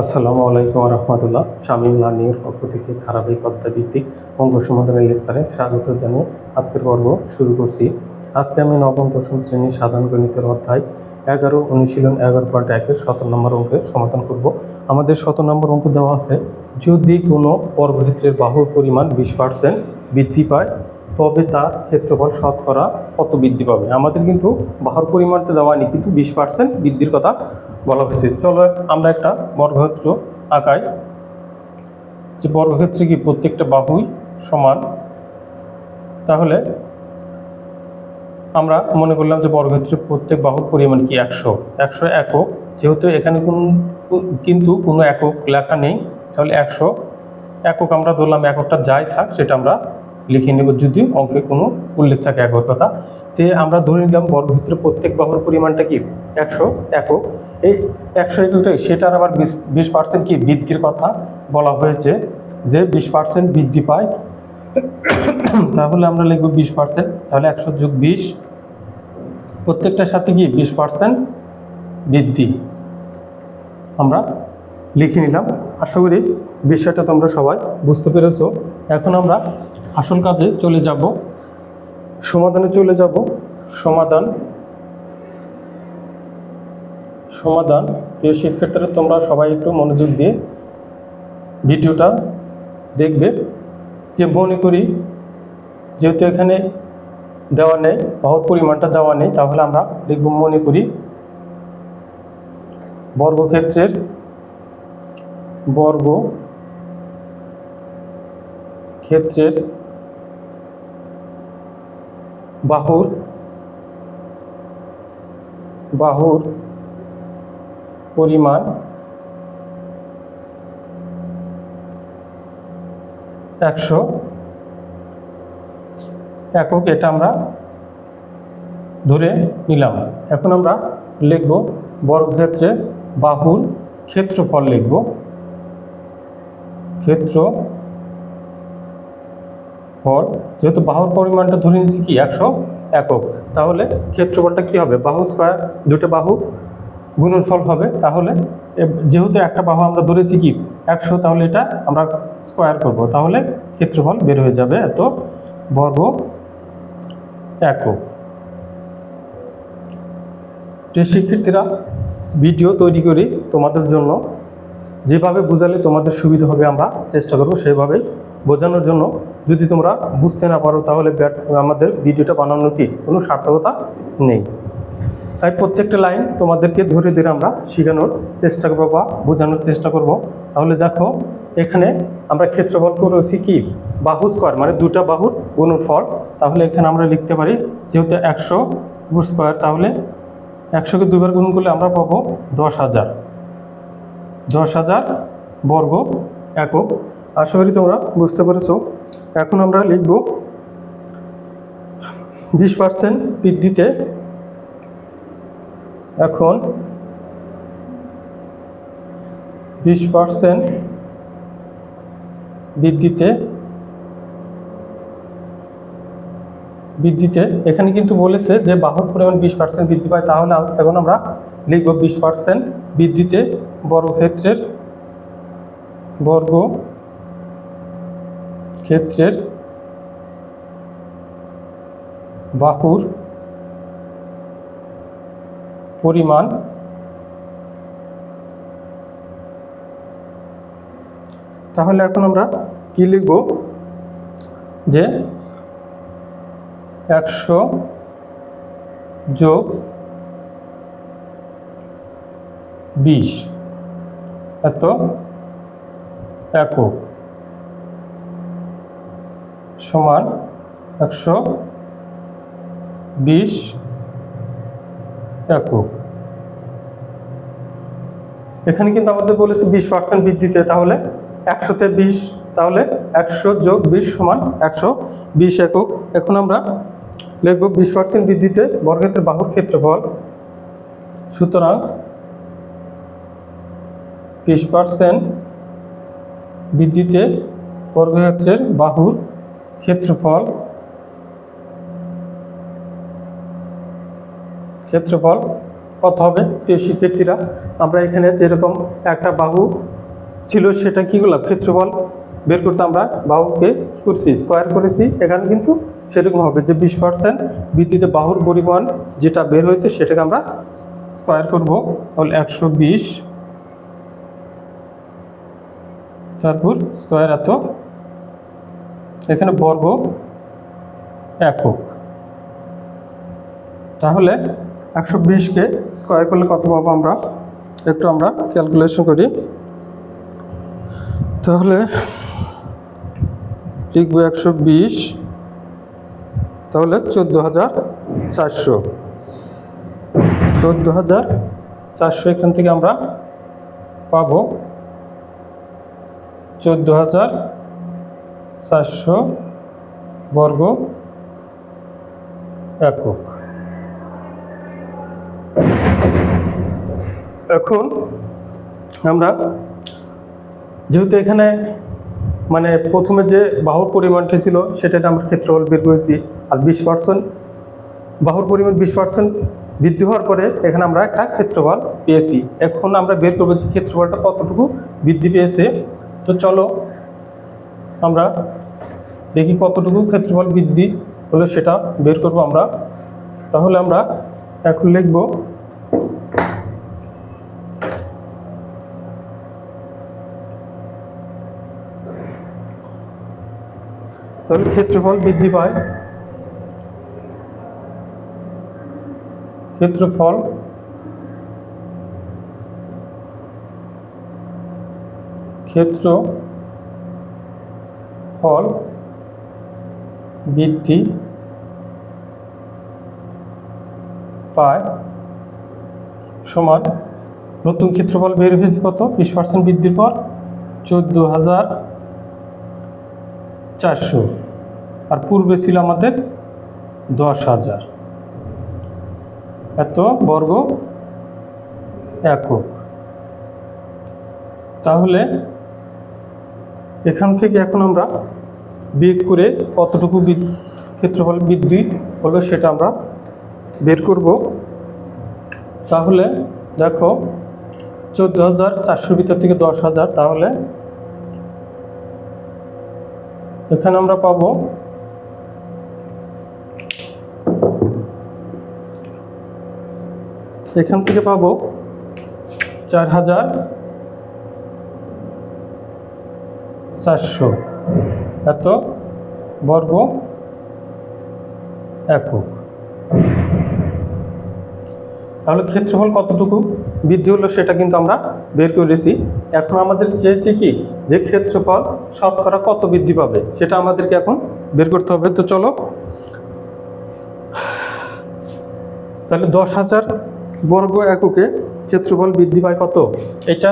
আসসালামু আলাইকুম রহমতুল্লাহ। শামীম লার্নিংয়ের পক্ষ থেকে ধারাবাহিক অধ্যায়ভিত্তিক অঙ্ক সমাধানের লেকচারে স্বাগত জানিয়ে আজকের পর্ব শুরু করছি। আজকে আমি নবম, দশম শ্রেণির সাধারণ গণিতের অধ্যায় এগারো, অনুশীলন এগারো পয়েন্ট একের সতেরো নম্বর অঙ্কের সমাধান করব। আমাদের সতেরো নম্বর অঙ্ক দেওয়া আছে, যদি কোনো পর্বক্ষেত্রের বাহুর পরিমাণ বিশ পার্সেন্ট বৃদ্ধি পায়, তবে তার ক্ষেত্রফল শতকরা কত বৃদ্ধি পাবে? আমাদের কিন্তু বাহুর পরিমাণটা দেওয়া নেই কিন্তু বিশ পার্সেন্ট বৃদ্ধির কথা বলা হয়েছে। চলো আমরা একটা বর্গক্ষেত্র আঁকাই। যে বর্গক্ষেত্রে কি প্রত্যেকটা বাহুই সমান? তাহলে আমরা মনে করলাম যে বর্গক্ষেত্রের প্রত্যেক বাহুর পরিমাণ কি একশো? একশো একক। যেহেতু এখানে কোন, কিন্তু কোনো একক লেখা নেই, তাহলে একশো একক আমরা ধরলাম, এককটা যাই থাক, সেটা আমরা লিখে নেব। যদি অঙ্কে কোনো উল্লেখ থাকে একক কথা তে আমরা ধরে নিলাম বর্গক্ষেত্রের প্রত্যেক বাহুর পরিমাণটা কি? একশো একক। এই একশো এককটাই সেটার আবার বিশ বিশ পার্সেন্ট কি বৃদ্ধির কথা বলা হয়েছে যে বিশ পার্সেন্ট বৃদ্ধি পায়। তাহলে আমরা লিখব বিশ পার্সেন্ট তাহলে একশো যোগ বিশ। প্রত্যেকটার সাথে কি বিশ পার্সেন্ট বৃদ্ধি? আমরা লিখে নিলাম। আশা করি বিষয়টা তোমরা সবাই বুঝতে পেরেছ। এখন আমরা আসল কাজে চলে যাব। সমাধানে চলে যাব। সমাধান। সমাধান। প্রিয় শিক্ষার্থীরা, তোমরা সবাই একটু মনোযোগ দিয়ে ভিডিওটা দেখবে। যে মনে করি, যেহেতু এখানে দেওয়া নেই, বাহুর পরিমাণটা দেওয়া নেই, তাহলে আমরা লিখব মনে করি বর্গক্ষেত্রের বর্গ ক্ষেত্রের বাহুর বাহুর পরিমাণ একশো একক এটা আমরা ধরে নিলাম। এখন আমরা লিখব বর্গক্ষেত্রে বাহুর ক্ষেত্রফল লিখব। ক্ষেত্র ফল যেহেতু বাহুর পরিমাণটা ধরে নিচ্ছি কি, একশো একক। তাহলে ক্ষেত্রফলটা কি হবে? বাহু স্কোয়ার দুটো বাহু গুণনফল হবে। তাহলে যেহেতু একটা বাহু আমরা ধরেছি কি, একশো, তাহলে এটা আমরা স্কোয়ার করব। তাহলে ক্ষেত্রফল বের হয়ে যাবে এত বর্গ একক। প্রিয় শিক্ষার্থীরা, ভিডিও তৈরি করি তোমাদের জন্য। যেভাবে বোঝালে তোমাদের সুবিধা হবে আমরা চেষ্টা করব, সেভাবেই বোঝানোর জন্য যদি তোমরা বুঝতে না পারো, তাহলে ব্যাট- আমাদের ভিডিওটা বানানোর কি কোনো সার্থকতা নেই। তাই প্রত্যেকটা লাইন তোমাদেরকে ধরে ধরে আমরা শেখানোর চেষ্টা করব বা বোঝানোর চেষ্টা করব। তাহলে দেখো, এখানে আমরা ক্ষেত্রফল করেছি কি? বাহু স্কোয়ার মানে দুটা বাহুর গুণফল তাহলে এখানে আমরা লিখতে পারি, যেহেতু একশো স্কোয়ার তাহলে একশোকে দুবার গুণ করলে আমরা পাবো দশ হাজার। দশ হাজার বর্গ একক। আশা করি তোমরা বুঝতে পেরেছ। এখন আমরা লিখব বিশ পার্সেন্ট বৃদ্ধিতে। এখন বিশ পার্সেন্ট বৃদ্ধিতে। বৃদ্ধিতে এখানে কিন্তু বলেছে যে বাহুর পরিমাণ বিশ পার্সেন্ট বৃদ্ধি পায়, তাহলে এখন আমরা লিখব বিশ পার্সেন্ট বৃদ্ধিতে বর্গক্ষেত্রের বর্গ ক্ষেত্রের বাহুর পরিমাণ তাহলে এখন আমরা কি লিখব? যে একশো যোগ বিশ এত একক। সমান একশো বিশ একক। এখানে কিন্তু আমাদের বলেছে বিশ পার্সেন্ট বৃদ্ধিতে, তাহলে একশোতে বিশ তাহলে একশো যোগ বিশ সমান একশো বিশ একক। এখন আমরা লিখব বিশ পার্সেন্ট বৃদ্ধিতে বর্গক্ষেত্রের বাহুর ক্ষেত্রফল। সুতরাং বিশ পার্সেন্ট বৃদ্ধিতে বর্গক্ষেত্রের বাহুর ক্ষেত্রফল ক্ষেত্রফল কত হবে? প্রিয় শিক্ষার্থীরা আমরা এখানে যেরকম একটা বাহু ছিল সেটা কি করলাম? ক্ষেত্রফল বের করতে আমরা বাহুকে করছি? স্কোয়ার করেছি। এখানে কিন্তু সেরকম হবে যে বিশ পার্সেন্ট বৃদ্ধিতে বাহুর পরিমাণ যেটা বের হয়েছে সেটাকে আমরা স্কোয়ার করব। তাহলে একশো বিশ, তারপর স্কোয়ার এত এখানে বর্গ একক। তাহলে একশো বিশকে স্কোয়ার করলে কত পাবো আমরা? একটু আমরা ক্যালকুলেশন করি। তাহলে লিখব একশো বিশ, তাহলে চোদ্দ হাজার চারশো। চোদ্দ হাজার চারশো এখান থেকে আমরা পাবো চোদ্দ হাজার চারশো বর্গ একক। এখন আমরা যেহেতু এখানে মানে প্রথমে যে বাহুর পরিমাণটা ছিল, সেটা আমরা ক্ষেত্রফল বের করেছি, আর বিশ পার্সেন্ট বাহুর পরিমাণ বিশ পার্সেন্ট বৃদ্ধি হওয়ার পরে এখানে আমরা একটা ক্ষেত্রফল পেয়েছি। এখন আমরা বের করব যে ক্ষেত্রফলটা কতটুকু বৃদ্ধি পেয়েছে। তো চলো আমরা দেখি কতটুকু ক্ষেত্রফল বৃদ্ধি হলো সেটা বের করব আমরা। তাহলে আমরা এখন লিখব তাহলে ক্ষেত্রফল বৃদ্ধি পায়। ক্ষেত্রফল ক্ষেত্র ফল বৃদ্ধি পায়। সমান নতুন ক্ষেত্রফল বের হয়েছে কত? বিশ পার্সেন্ট বৃদ্ধির পর চোদ্দ হাজার চারশো। আর পূর্বে ছিল আমাদের দশ হাজার। এত বর্গ একক। তাহলে এখান থেকে এখন আমরা বিয়োগ করে কতটুকু ক্ষেত্রফল বৃদ্ধি হলো সেটা আমরা বের করব। তাহলে দেখো চোদ্দ হাজার চারশোর ভিতর থেকে দশ হাজার, তাহলে এখানে আমরা পাবো এখান থেকে পাবো চার হাজার চারশো। এত বর্গ একক। তাহলে ক্ষেত্রফল কতটুকু? বৃদ্ধি হলো সেটা কিন্তু আমরা বের করেছি। এখন আমাদের চেয়েছে কি? যে ক্ষেত্রফল শতকরা কত বৃদ্ধি পাবে? সেটা আমাদেরকে এখন বের করতে হবে। তো চলো। তাহলে দশ হাজার বর্গ এককে ক্ষেত্রফল বৃদ্ধি পায় কত? এটা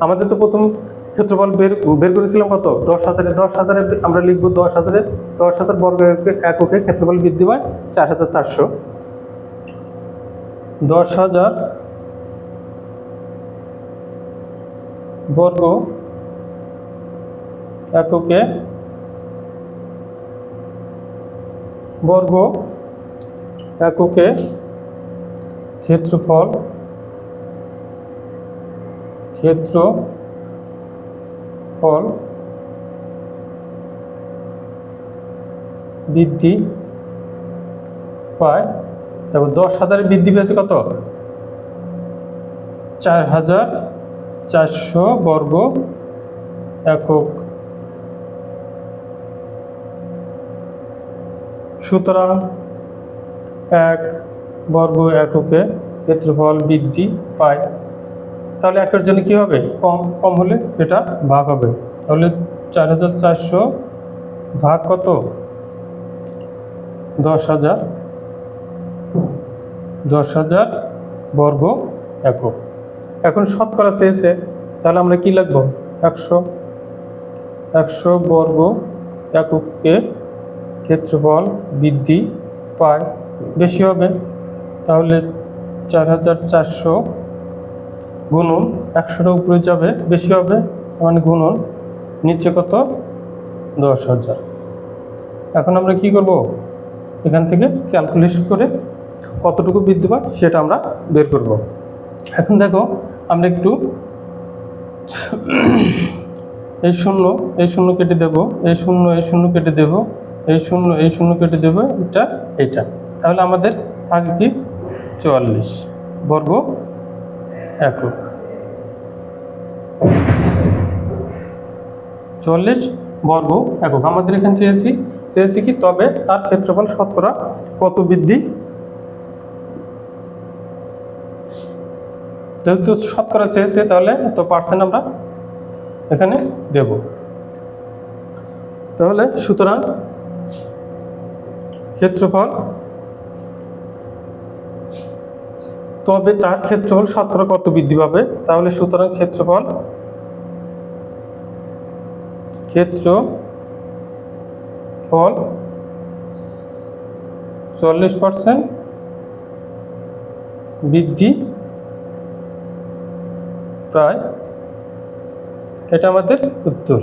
আমাদের তো প্রথম ক্ষেত্রফল বের বের করেছিলাম কত? দশ হাজারে দশ হাজারে আমরা লিখব দশ হাজারে, দশ হাজার বর্গ এককে- ক্ষেত্রফল বৃদ্ধি পায় চার হাজার চারশো। দশ হাজার বর্গ এককে বর্গ এককে ক্ষেত্রফল ক্ষেত্র ফল বৃদ্ধি পায়। তারপর দশ হাজারের বৃদ্ধি পেয়েছে কত? চার হাজার চারশো বর্গ একক। সুতরাং এক বর্গ এককে ক্ষেত্রফল বৃদ্ধি পায়। তাহলে একের জন্য কি হবে? কম কম হলে এটা ভাগ হবে। তাহলে চার হাজার চারশো ভাগ কত? দশ হাজার দশ হাজার বর্গ একক। এখন শতকরা চেয়েছে, তাহলে আমরা কি লিখব? একশো একশো বর্গ এককে ক্ষেত্রফল বৃদ্ধি পায়। বেশি হবে। তাহলে চার হাজার চারশো গুণন একশোটা উপরে যাবে, বেশি হবে মানে গুণন নিচে কত? দশ হাজার। এখন আমরা কি করব? এখান থেকে ক্যালকুলেশন করে কতটুকু বৃদ্ধি পায় সেটা আমরা বের করব। এখন দেখো, আমরা একটু এই শূন্য এই শূন্য কেটে দেব, এই শূন্য এই শূন্য কেটে দেব, এই শূন্য এই শূন্য কেটে দেব, এটা এটা তাহলে আমাদের আগে কি? চুয়াল্লিশ বর্গ একক চল্লিশ বর্গ একক আমাদের এখানে চেয়েছি চেয়েছি কি তবে তার ক্ষেত্রফল শতকরা কত বৃদ্ধি? যেহেতু শতকরা চেয়েছে, তাহলে তো পার্সেন্ট আমরা এখানে দেব। তাহলে সুতরাং ক্ষেত্রফল তবে তার ক্ষেত্রফল শতকরা কত বৃদ্ধি পাবে? তাহলে সুতরাং ক্ষেত্রফল ক্ষেত্র ফল চল্লিশ পার্সেন্ট বৃদ্ধি প্রায়। এটা আমাদের উত্তর।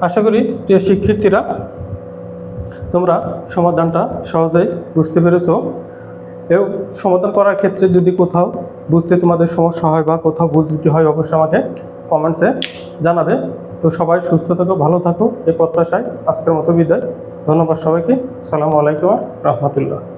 আশা করি প্রিয় শিক্ষার্থীরা, তোমরা সমাধানটা সহজেই বুঝতে পেরেছ। এও সমাধান করার ক্ষেত্রে যদি কোথাও বুঝতে তোমাদের সমস্যা হয় বা কোথাও ভুল ত্রুটি হয়, অবশ্যই আমাকে কমেন্টসে জানাবে। তো সবাই সুস্থ থাকো, ভালো থাকো। এই প্রত্যাশায় আজকের মতো বিদায়। ধন্যবাদ সবাইকে। সালামু আলাইকুম রহমতুল্লাহ।